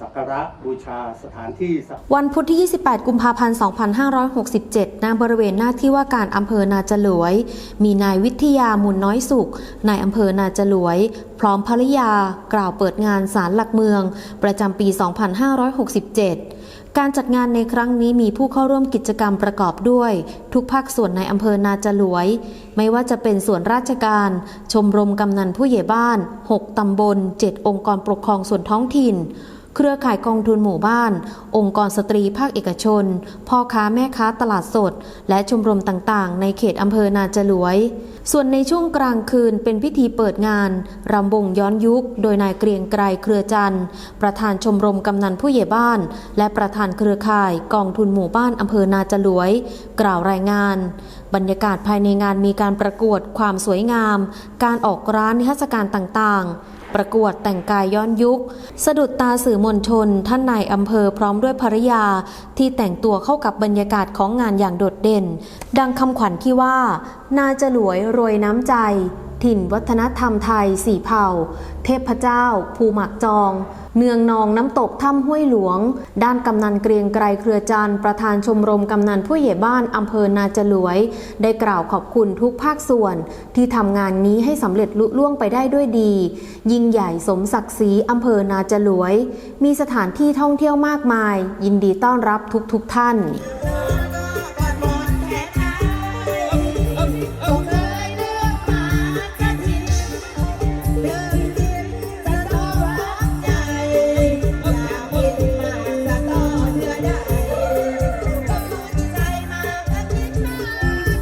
สักการะบูชาสถานที่ศักดิ์วันพุธที่ 28 กุมภาพันธ์ 2567 ณ บริเวณหน้าที่ว่าการอำเภอนาจลวย มีนายวิทยามุนน้อยสุข นายอำเภอนาจลวย พร้อมภริยากล่าวเปิดงานศาลหลักเมือง ประจำปี 2567การจัดงานในครั้งนี้มีผู้เข้าร่วมกิจกรรมประกอบด้วย ทุกภาคส่วนในอำเภอนาจลวย ไม่ว่าจะเป็นส่วนราชการ ชมรมกำนันผู้ใหญ่บ้าน 6 ตำบล 7 องค์กรปกครองส่วนท้องถิ่น เครือข่ายกองทุนหมู่บ้าน องค์กรสตรีภาคเอกชน พ่อค้าแม่ค้าตลาดสด และชมรมต่างๆ ในเขตอำเภอนาจลวย ส่วนในช่วงกลางคืนเป็นพิธีเปิดงานรำวงย้อนยุค โดยนายเกรียงไกรเครือจันทร์ ประธานชมรมกำนันผู้ใหญ่บ้าน และประธานเครือข่ายกองทุนหมู่บ้านอำเภอนาจลวย กล่าวรายงาน บรรยากาศภายในงานมีการประกวดความสวยงาม การออกร้านนิทรรศการต่างๆ ประกวดแต่งกายย้อนยุค สะดุดตาสื่อมวลชน ท่านนายอำเภอพร้อมด้วยภรรยา ที่แต่งตัวเข้ากับบรรยากาศของงานอย่างโดดเด่น ดังคำขวัญที่ว่า นาจะหลวยรวยน้ำใจ ถิ่นวัฒนธรรมไทยสี่เผ่า เทพเจ้า ภูหมักจอง เนืองนองน้ำตกถ้ำห้วยหลวง ด้านกำนันเกรียงไกรเครือจันทร์ประธานชมรมกำนันผู้ใหญ่บ้านอำเภอนาจลวย ได้กล่าวขอบคุณทุกภาคส่วน ที่ทำงานนี้ให้สำเร็จลุล่วงไปได้ด้วยดี ยิ่งใหญ่สมศักดิ์ศรีอำเภอนาจลวย มีสถานที่ท่องเที่ยวมากมาย ยินดีต้อนรับทุกๆทท่าน Yeah.